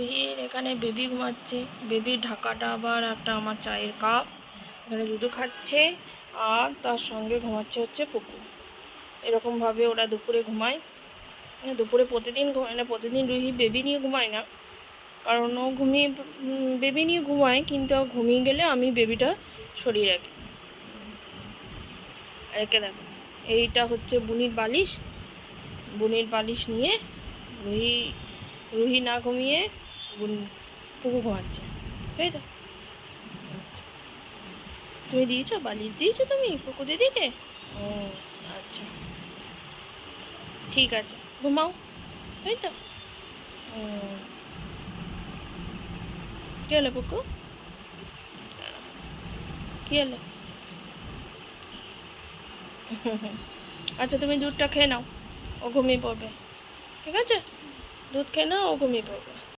রুহির এখানে বেবি ঘুমাচ্ছে। বেবির ঢাকাটা আবার একটা আমার চায়ের কাপ। এখানে দুধও খাচ্ছে আর তার সঙ্গে ঘুমাচ্ছে হচ্ছে পুকুর। এরকমভাবে ওরা দুপুরে ঘুমায়। হ্যাঁ, দুপুরে প্রতিদিন ঘুমায় না প্রতিদিন রুহি বেবি নিয়ে ঘুমায় না। কারণ ও ঘুমিয়ে বেবি নিয়ে ঘুমায় কিন্তু ঘুমিয়ে গেলে আমি বেবিটা সরিয়ে রাখি। একে দেখো এইটা হচ্ছে বুনির বালিশ। বুনির বালিশ নিয়ে রুহি রুহি না ঘুমিয়ে বুন পুকু ঘুমাচ্ছে। তাই তো। তুমি দিয়েছ? বালিশ দিয়েছ তুমি? পুকু দিদিকে ও আচ্ছা। ঠিক আছে, ঘুমাও। তাই তো? ও। কী হলো পুকু? কী হলো? আচ্ছা তুমি দুধটা খেয়ে নাও, ও ঘুমিয়ে পড়বে। ঠিক আছে? দুধ খেয়ে নাও, ও ঘুমিয়ে পড়বে।